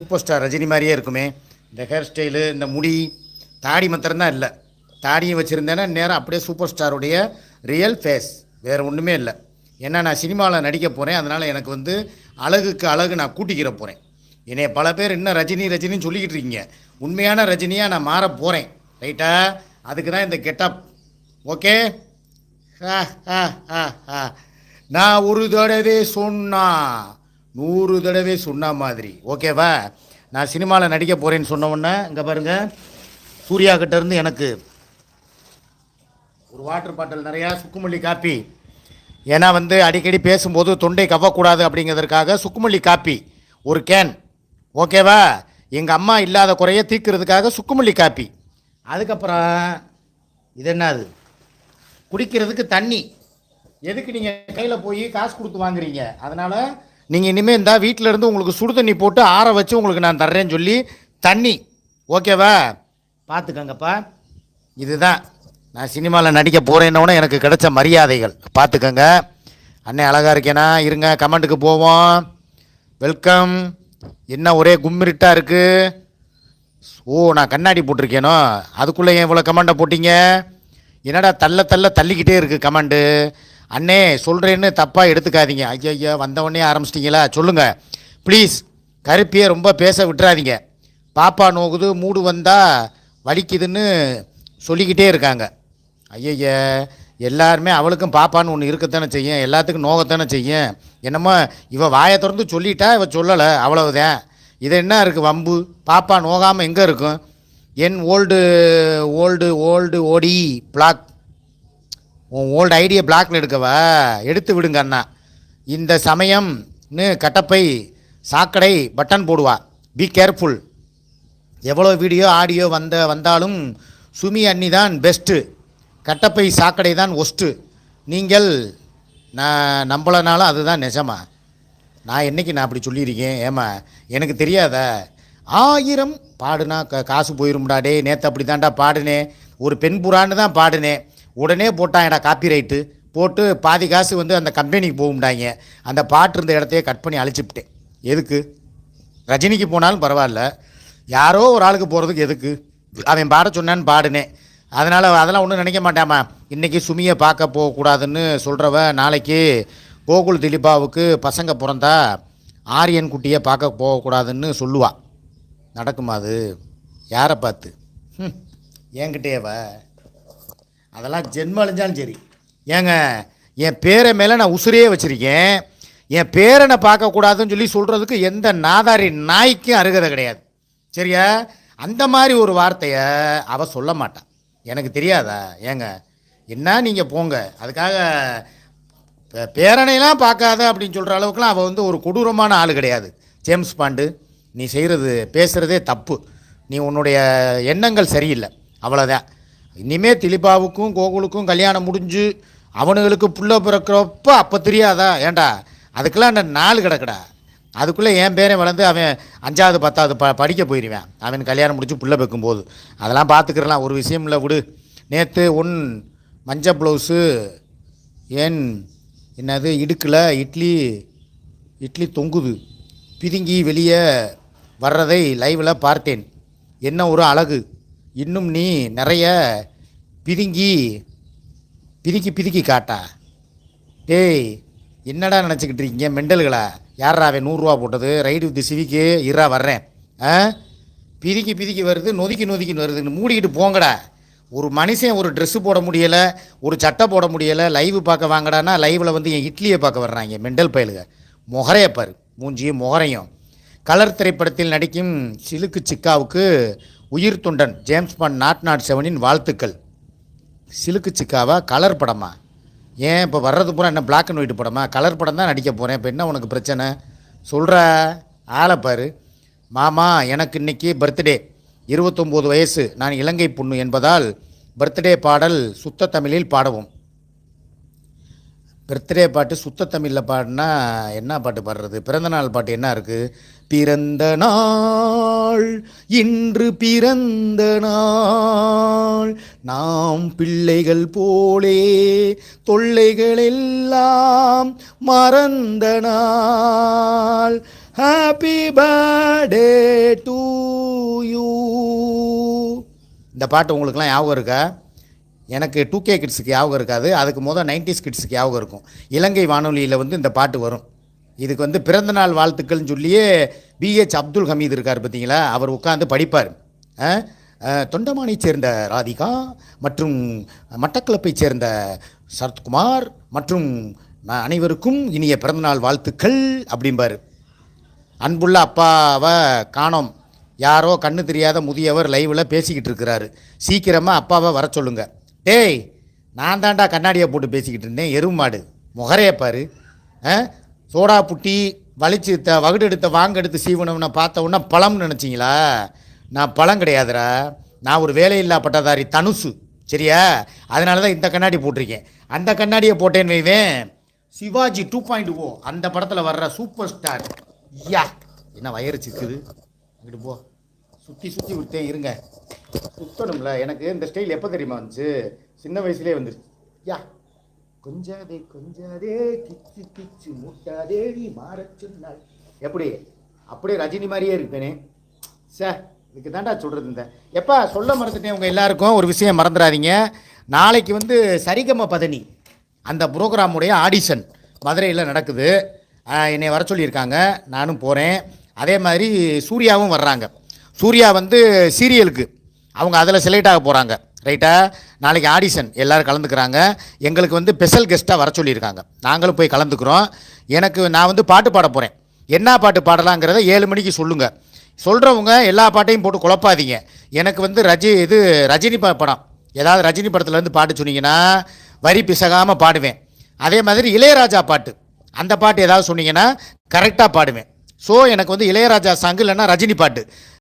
Super star Rajini மாதிரியே இருக்குமே. இந்த ஹேர் ஸ்டைலு இந்த முடி தாடி மாத்திரம்தான் இல்லை. தாடியும் வச்சுருந்தேன்னா நேரம் அப்படியே சூப்பர் ஸ்டாருடைய ரியல் ஃபேஸ் வேறு ஒன்றுமே இல்லை. ஏன்னா நான் சினிமாவில் நடிக்க போகிறேன் அதனால் எனக்கு வந்து அழகுக்கு அழகு நான் கூட்டிக்கிற போகிறேன் என்னைய பல பேர் இன்னும் ரஜினி ரஜினின்னு சொல்லிக்கிட்டு இருக்கீங்க. உண்மையான ரஜினியாக நான் மாற போகிறேன் ரைட்டா? அதுக்கு தான் இந்த கெட்டப் ஓகே? ஆ, ஆ, ஆ, ஆ. நான் ஒரு தடவை சொன்னா நூறு தடவை சொன்ன மாதிரி. ஓகேவா? நான் சினிமாவில் நடிக்க போகிறேன்னு சொன்ன உடனே இங்கே பாருங்கள் சூர்யா கிட்டேருந்து எனக்கு ஒரு வாட்டர் பாட்டில் நிறையா சுக்குமல்லி காப்பி. ஏன்னா வந்து அடிக்கடி பேசும்போது தொண்டை கவ்வக்கூடாது அப்படிங்கிறதுக்காக சுக்குமல்லி காப்பி ஒரு கேன் ஓகேவா? எங்கள் அம்மா இல்லாத குறைய தீர்க்கிறதுக்காக சுக்குமல்லி காப்பி. அதுக்கப்புறம் இது என்னது குடிக்கிறதுக்கு தண்ணி. எதுக்கு நீங்கள் கையில் போய் காசு கொடுத்து வாங்குறீங்க? அதனால் நீங்கள் இனிமேல் இருந்தால் வீட்டிலேருந்து உங்களுக்கு சுடு தண்ணி போட்டு ஆற வச்சு உங்களுக்கு நான் தர்றேன்னு சொல்லி தண்ணி. ஓகேவா? பார்த்துக்கங்கப்பா இதுதான். நான் சினிமாவில் நடிக்க போகிறேன்னொன்னே எனக்கு கிடைச்ச மரியாதைகள். பார்த்துக்கங்க அண்ணே அழகாக இருக்கேனா? இருங்க கமெண்ட்டுக்கு போவோம். வெல்கம். என்ன ஒரே கும்மிருட்டாக இருக்குது ஓ நான் கண்ணாடி போட்டிருக்கேனோ? அதுக்குள்ளே ஏன் இவ்வளோ கமெண்டை போட்டிங்க? என்னடா தள்ள தள்ள தள்ளிக்கிட்டே இருக்குது கமெண்டு அண்ணே சொல்கிறேன்னு தப்பாக எடுத்துக்காதீங்க. ஐயா ஐயா வந்தவொடனே ஆரம்பிச்சிட்டிங்களா? சொல்லுங்கள் ப்ளீஸ் கருப்பியை ரொம்ப பேச விட்டுறாதீங்க. பாப்பா நோகுது மூடு வந்தால் வலிக்குதுன்னு சொல்லிக்கிட்டே இருக்காங்க. ஐயய்ய எல்லாருமே அவளுக்கும் பாப்பான்னு ஒன்று இருக்கத்தானே செய்யும்? எல்லாத்துக்கும் நோகத்தானே செய்யும்? என்னமோ இவள் வாயை திறந்து சொல்லிட்டா இவள் சொல்லலை. அவ்வளவுதான். இது என்ன இருக்குது வம்பு? பாப்பா நோகாமல் எங்கே இருக்கும்? என் ஓல்டு ஓல்டு ஓல்டு ஓடி பிளாக் உன் ஓல்டு ஐடியை பிளாக்ல எடுக்கவா? எடுத்து விடுங்க அண்ணா. இந்த சமயம்னு கட்டப்பை சாக்கடை பட்டன் போடுவா. பி கேர்ஃபுல் எவ்வளோ வீடியோ ஆடியோ வந்த வந்தாலும் சுமி அண்ணி தான் பெஸ்ட்டு கட்டப்பை சாக்கடை தான் ஒஸ்ட்டு நீங்கள் நான் நம்பலனாலும் அதுதான் நிஜமா? நான் என்னைக்கு நான் அப்படி சொல்லியிருக்கேன்? ஏமா எனக்கு தெரியாத. ஆயிரம் பாடுனா க காசு போயிரும்டா டே நேற்று அப்படி தான்டா பாடுனேன். ஒரு பெண் புறான்னு தான் பாடுனேன். உடனே போட்டான்டா காப்பி ரைட்டு போட்டு பாதி காசு வந்து அந்த கம்பெனிக்கு போகும்டாங்க. அந்த பாட்டு இருந்த இடத்தையே கட் பண்ணி அழிச்சுப்பிட்டேன் எதுக்கு? ரஜினிக்கு போனாலும் பரவாயில்ல. யாரோ ஒரு ஆளுக்கு போகிறதுக்கு எதுக்கு? அவன் பாட சொன்னான்னு பாடுனேன். அதனால் அதெல்லாம் ஒன்றும் நினைக்க மாட்டாமா இன்றைக்கி சுமியை பார்க்க போகக்கூடாதுன்னு சொல்கிறவ நாளைக்கு கோகுல் திலீபாவுக்கு பசங்க பிறந்தா ஆரியன் குட்டியை பார்க்க போகக்கூடாதுன்னு சொல்லுவா. நடக்குமா அது? யாரை பார்த்து? ம் என்கிட்டேவா அதெல்லாம் ஜென்மம் அழிஞ்சாலும் சரி. ஏங்க என் பேரை மேலே நான் உசுரையே வச்சுருக்கேன். என் பேரனை பார்க்கக்கூடாதுன்னு சொல்லி சொல்கிறதுக்கு எந்த நாதாரி நாய்க்கும் அருகதை கிடையாது. சரியா? அந்த மாதிரி ஒரு வார்த்தையை அவள் சொல்ல மாட்டான் எனக்கு தெரியாதா? ஏங்க என்ன நீங்கள் போங்க. அதுக்காக பே- பேரனையெல்லாம் பார்க்காத அப்படின்னு சொல்கிற அளவுக்குலாம் அவள் வந்து ஒரு கொடூரமான ஆள் கிடையாது. ஜேம்ஸ் பாண்டு நீ செய்கிறது பேசுகிறதே தப்பு. நீ உன்னுடைய எண்ணங்கள் சரியில்லை. அவ்வளோதான் இனிமே திலிபாவுக்கும் கோகுலுக்கும் கல்யாணம் முடிஞ்சு அவனுங்களுக்கு புள்ள பிறக்கிறப்ப அப்போ தெரியாதா? ஏன்டா அதுக்கெல்லாம் அந்த நாள் கிடக்குடா. அதுக்குள்ளே என் பேரன் வளர்ந்து அவன் அஞ்சாவது பத்தாவது ப படிக்க போயிடுவேன் அவன் கல்யாணம் முடிச்சு புள்ள வைக்கும்போது அதெல்லாம் பார்த்துக்கிறலாம். ஒரு விஷயம் இல்லை விடு. நேற்று உன் மஞ்சள் ப்ளவுஸு ஏன் என்னது இடுக்கில் இட்லி இட்லி தொங்குது. பிதுங்கி வெளியே வர்றதை லைவில் பார்த்தேன். என்ன ஒரு அழகு. இன்னும் நீ நிறைய பிதுங்கி பிதுக்கி பிதுக்கி காட்டா. டேய் என்னடா நினச்சிக்கிட்டு இருக்கீங்க மெண்டல்களா? யாராவே நூறுரூவா போட்டது? ரைடு வித் சிவிக்கு இரா வர்றேன். ஆ? பிதுக்கி பிதுக்கி வருது நொதுக்கி நொதுக்கின்னு வருதுன்னு மூடிக்கிட்டு போங்கடா. ஒரு மனுஷன் ஒரு ட்ரெஸ்ஸு போட முடியலை ஒரு சட்டை போட முடியலை லைவ் பார்க்க வாங்கடான்னா லைவில் வந்து என் இட்லியை பார்க்க வர்றாங்க மெண்டல் பயலுக. முகரையப்பார் மூஞ்சியும் முகரையும். கலர் திரைப்படத்தில் நடிக்கும் சிலுக்கு சிக்காவுக்கு உயிர் தொண்டன் ஜேம்ஸ் பாண்ட் நாட் நாட் செவனின் வாழ்த்துக்கள். சிலுக்கு சிக்காவா? கலர் படமா? ஏன் இப்போ வர்றது பூரா என்ன பிளாக் அண்ட் ஒயிட் படமா? கலர் படம் தான் நடிக்க போகிறேன் இப்போ என்ன உனக்கு பிரச்சனை? சொல்கிற ஆளை பாரு. மாமா எனக்கு இன்னைக்கு பர்த்டே இருபத்தொம்போது வயசு. நான் இலங்கை பொண்ணு என்பதால் பர்த்டே பாடல் சுத்த தமிழில் பாடவும். பர்த்டே பாட்டு சுத்த தமிழில் பாடினா என்ன பாட்டு பாடுறது? பிறந்தநாள் பாட்டு என்ன இருக்குது பிறந்த நாள் இன்று பிறந்த நாள். நாம் பிள்ளைகள் போலே தொல்லைகள் எல்லாம் மறந்த நாள். ஹாப்பி பர்த்டே டு யூ இந்த பாட்டு உங்களுக்குலாம் ஞாபகம் இருக்கா? எனக்கு டூ கே கிட்ஸுக்கு ஞாபகம் இருக்காது. அதுக்கு முதல் நைன்டிஸ் கிட்ஸுக்கு ஞாபகம் இருக்கும். இலங்கை வானொலியில் வந்து இந்த பாட்டு வரும். இதுக்கு வந்து பிறந்தநாள் வாழ்த்துக்கள்னு சொல்லியே பிஹெச் அப்துல் ஹமீது இருக்கார் பார்த்தீங்களா அவர் உட்காந்து படிப்பார். தொண்டமானை சேர்ந்த ராதிகா மற்றும் மட்டக்களப்பை சேர்ந்த சரத்குமார் மற்றும் அனைவருக்கும் இனிய பிறந்தநாள் வாழ்த்துக்கள் அப்படிம்பார். அன்புள்ள அப்பாவை காணோம். யாரோ கண்ணு தெரியாத முதியவர் லைவில் பேசிக்கிட்டு இருக்கிறாரு. சீக்கிரமாக அப்பாவை வர சொல்லுங்கள் டேய் நான் தான்டா கண்ணாடியை போட்டு பேசிக்கிட்டு இருந்தேன். எருமாடு முகரையை பாரு. ஆ? சோடா புட்டி வலிச்சு த வகுடு எடுத்த வாங்க எடுத்து சீவனவனை பார்த்த உடனே பழம்னு நினச்சிங்களா? நான் பழம் கிடையாதுடா. நான் ஒரு வேலையில்லா பட்டதாரி தனுசு. சரியா? அதனால தான் இந்த கண்ணாடி போட்டிருக்கேன். அந்த கண்ணாடியை போட்டேன்னு வைவேன். சிவாஜி டூ பாயிண்ட் ஓ அந்த படத்தில் வர்ற சூப்பர் ஸ்டார் யா! என்ன வயிறு சிக்குது? அங்கிட்டு போ. சுற்றி சுற்றி விட்டேன் இருங்க. சுத்தணும்ல. எனக்கு இந்த ஸ்டைல் எப்போ தெரியுமா வந்துச்சு? சின்ன வயசுலேயே வந்துருச்சு. யா. கொஞ்சாதே கொஞ்சாதே கிச்சு கிச்சு முட்டாதே நீ மாறச் சொன்னாள் எப்படி? அப்படியே ரஜினி மாதிரியே இருப்பேனே. சே இதுக்கு தாண்டா சொல்கிறது இந்த. எப்பா சொல்ல மறந்துட்டேன் உங்கள் எல்லாருக்கும். ஒரு விஷயம் மறந்துடாதீங்க. நாளைக்கு வந்து சரிகம பதனி அந்த ப்ரோக்ராமுடைய ஆடிஷன் மதுரையில் நடக்குது. என்னை வர சொல்லியிருக்காங்க. நானும் போகிறேன் அதே மாதிரி சூர்யாவும் வர்றாங்க. சூர்யா வந்து சீரியலுக்கு அவங்க அதில் செலக்ட் ஆக போகிறாங்க ரைட்டா நாளைக்கு ஆடிஷன் எல்லோரும் கலந்துக்கிறாங்க. எங்களுக்கு வந்து ஸ்பெஷல் கெஸ்ட்டாக வர சொல்லியிருக்காங்க. நாங்களும் போய் கலந்துக்கிறோம். எனக்கு நான் வந்து பாட்டு பாட போகிறேன் என்ன பாட்டு பாடலாங்கிறத ஏழு மணிக்கு சொல்லுங்கள் சொல்கிறவங்க எல்லா பாட்டையும் போட்டு குழப்பாதீங்க. எனக்கு வந்து ரஜி இது ரஜினி பா படம். ஏதாவது ரஜினி படத்துலேருந்து பாட்டு சொன்னீங்கன்னா வரி பிசகாமல் பாடுவேன். அதே மாதிரி இளையராஜா பாட்டு. அந்த பாட்டு ஏதாவது சொன்னீங்கன்னா கரெக்டாக பாடுவேன். ஸோ எனக்கு வந்து இளையராஜா சாங்கு இல்லைன்னா ரஜினி பாட்டு.